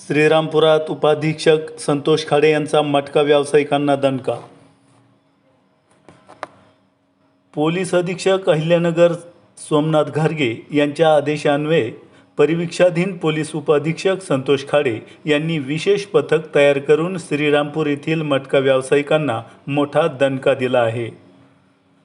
श्रीरामपुरात उपाधीक्षक संतोष खाडे यांचा मटका व्यावसायिकांना दणका. पोलीस अधीक्षक अहिल्यानगर सोमनाथ घारगे यांच्या आदेशान्वये परिवीक्षाधीन पोलीस उपअधीक्षक संतोष खाडे यांनी विशेष पथक तयार करून श्रीरामपूर येथील मटका व्यावसायिकांना मोठा दणका दिला आहे.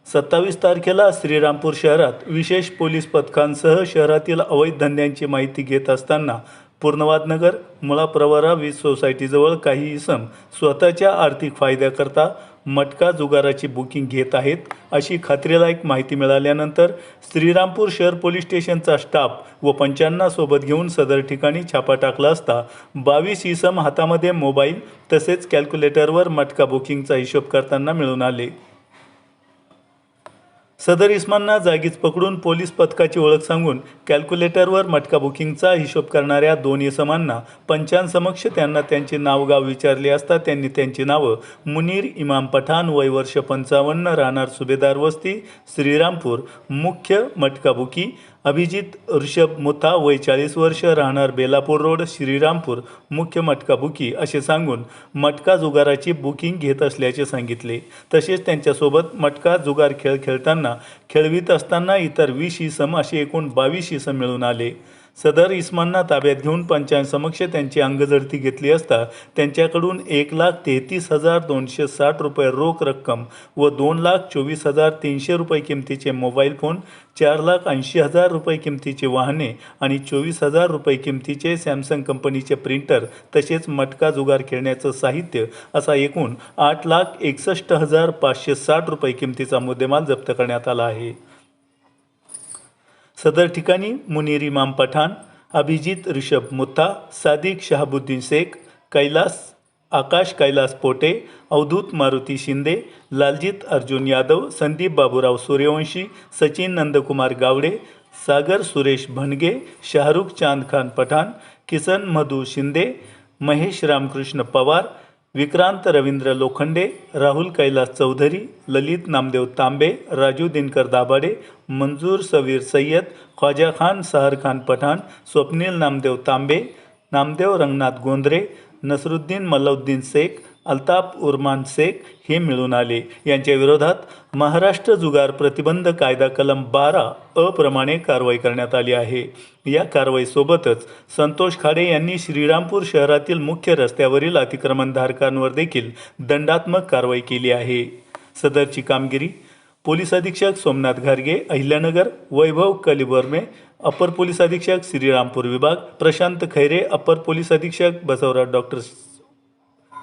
सत्तावीस तारखेला श्रीरामपूर शहरात विशेष पोलीस पथकांसह शहरातील अवैध धंद्यांची माहिती घेत असताना पूर्णवादनगर मुळा प्रवरा वीज सोसायटीजवळ काही इसम स्वतःच्या आर्थिक फायद्याकरता मटका जुगाराची बुकिंग घेत आहेत अशी खात्रीलायक माहिती मिळाल्यानंतर श्रीरामपूर शहर पोलीस स्टेशनचा स्टाफ व पंचांना सोबत घेऊन सदर ठिकाणी छापा टाकला असता बावीस इसम हातामध्ये मोबाईल तसेच कॅल्क्युलेटरवर मटका बुकिंगचा हिशोब करताना मिळून आले. सदर इस्मांना जागीच पकडून पोलीस पथकाची ओळख सांगून कॅल्क्युलेटरवर मटका बुकिंगचा हिशोब करणाऱ्या दोन इसमांना पंचांसमक्ष त्यांना त्यांचे नावगाव विचारले असता त्यांनी त्यांची नावं मुनीर इमाम पठाण वय वर्ष पंचावन्न राहणार सुभेदार वस्ती श्रीरामपूर मुख्य मटका बुकी अभिजित ऋषभ मुथा वय चाळीस वर्ष राहणार बेलापूर रोड श्रीरामपूर मुख्य मटका बुकी असे सांगून मटका जुगाराची बुकिंग घेत असल्याचे सांगितले. तसेच त्यांच्यासोबत मटका जुगार खेळ खेळताना खेळवीत असताना इतर वीस इसम असे एकूण बावीस इसम मिळून आले. सदर इस्मांना ताब्यात घेऊन पंचांसमक्ष त्यांची अंगझडती घेतली असता त्यांच्याकडून एक लाख तेहतीस हजार दोनशे साठ रुपये रोख रक्कम व दोन लाख चोवीस हजार तीनशे रुपये किमतीचे मोबाईल फोन चार लाख ऐंशी हजार रुपये किमतीचे वाहने आणि चोवीस हजार रुपये किमतीचे सॅमसंग कंपनीचे प्रिंटर तसेच मटका जुगार खेळण्याचं साहित्य असा एकूण आठ लाख एकसष्ट हजार पाचशे साठ रुपये किमतीचा मुद्देमाल जप्त करण्यात आला आहे. सदर ठिकाणी मुनीर इमाम पठाण अभिजित ऋषभ मुथा सादिक शहाबुद्दीन शेख कैलास आकाश कैलास पोटे अवधूत मारुती शिंदे लालजीत अर्जुन यादव संदीप बाबूराव सूर्यवंशी सचिन नंदकुमार गावडे सागर सुरेश भणगे शाहरुख चांद खान पठाण किसन मधू शिंदे महेश रामकृष्ण पवार विक्रांत रवींद्र लोखंडे राहुल कैलास चौधरी ललित नामदेव तांबे राजू दिनकर दाभाडे मंजूर सवीर सय्यद ख्वाजा खान सहर खान पठाण स्वप्नील नामदेव तांबे नामदेव रंगनाथ गोंद्रे नसरुद्दीन मल्लुद्दीन शेख अल्ताफ उर्मान शेख हे मिळून आले. यांच्या विरोधात महाराष्ट्र जुगार प्रतिबंध कायदा कलम बारा अप्रमाणे प्रमाणे कारवाई करण्यात आली आहे. या कारवाईसोबतच संतोष खाडे यांनी श्रीरामपूर शहरातील मुख्य रस्त्यावरील अतिक्रमणधारकांवर देखील दंडात्मक कारवाई केली आहे. सदरची कामगिरी पोलीस अधीक्षक सोमनाथ घारगे अहिल्यानगर वैभव कलिबर्मे अपर पोलीस अधीक्षक श्रीरामपूर विभाग प्रशांत खैरे अपर पोलीस अधीक्षक बसवराज डॉक्टर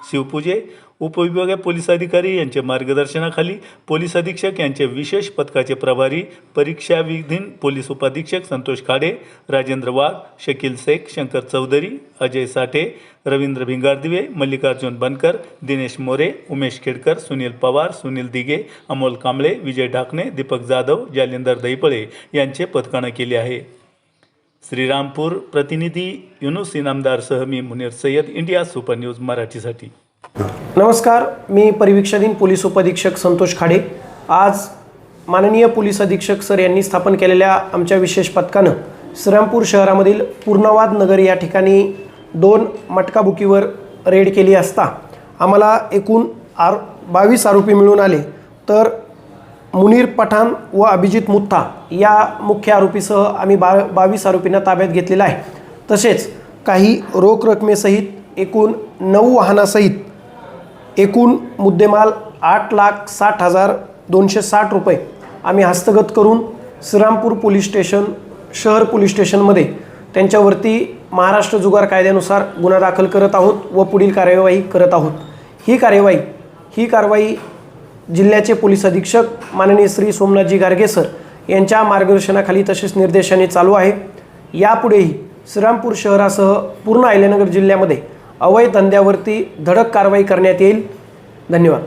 शिवपूजे उपविभागीय पोलीस अधिकारी यांच्या मार्गदर्शनाखाली पोलीस अधीक्षक यांचे विशेष पथकाचे प्रभारी परीक्षाविधीन पोलीस उपाधीक्षक संतोष खाडे राजेंद्र वाघ शकील शेख शंकर चौधरी अजय साठे रवींद्र भिंगारदिवे मल्लिकार्जुन बनकर दिनेश मोरे उमेश खेडकर सुनील पवार सुनील दिगे अमोल कांबळे विजय ढाकणे दीपक जाधव जालिंदर दहिपळे यांचे पथकानं केले आहे. श्रीरामपूर प्रतिनिधी युनुस इनामदारसह मी Munir Sayyed India super news मराठीसाठी. नमस्कार मी परिवीक्षाधीन पोलीस उपअधीक्षक संतोष खाडे. आज माननीय पोलीस अधीक्षक सर यांनी स्थापन केलेल्या आमच्या विशेष पथकानं श्रीरामपूर शहरामधील पूर्णवाद नगर या ठिकाणी दोन मटकाबुकीवर रेड केली असता आम्हाला एकूण आर बावीस आरोपी मिळून आले. तर मुनीर पठाण व अभिजित मुत्था या मुख्य आरोपीसह आम्ही बा बावीस आरोपींना ताब्यात घेतलेला आहे. तसेच काही रोख रकमेसहित एकूण नऊ वाहनासहित एकूण मुद्देमाल आठ लाख साठ हजार दोनशे साठ रुपये आम्ही हस्तगत करून श्रीरामपूर पोलीस स्टेशन शहर पोलीस स्टेशनमध्ये त्यांच्यावरती महाराष्ट्र जुगार कायद्यानुसार गुन्हा दाखल करत आहोत व पुढील कार्यवाही करत आहोत. ही कार्यवाही ही कारवाई जिल्ह्याचे पोलीस अधीक्षक माननीय श्री सोमनाथजी गारगे सर यांच्या मार्गदर्शनाखाली तसेच निर्देशाने चालू आहे. यापुढेही श्रीरामपूर शहरासह पूर्ण अहिल्यानगर जिल्ह्यामध्ये अवैध धंद्यावरती धडक कारवाई करण्यात येईल. धन्यवाद.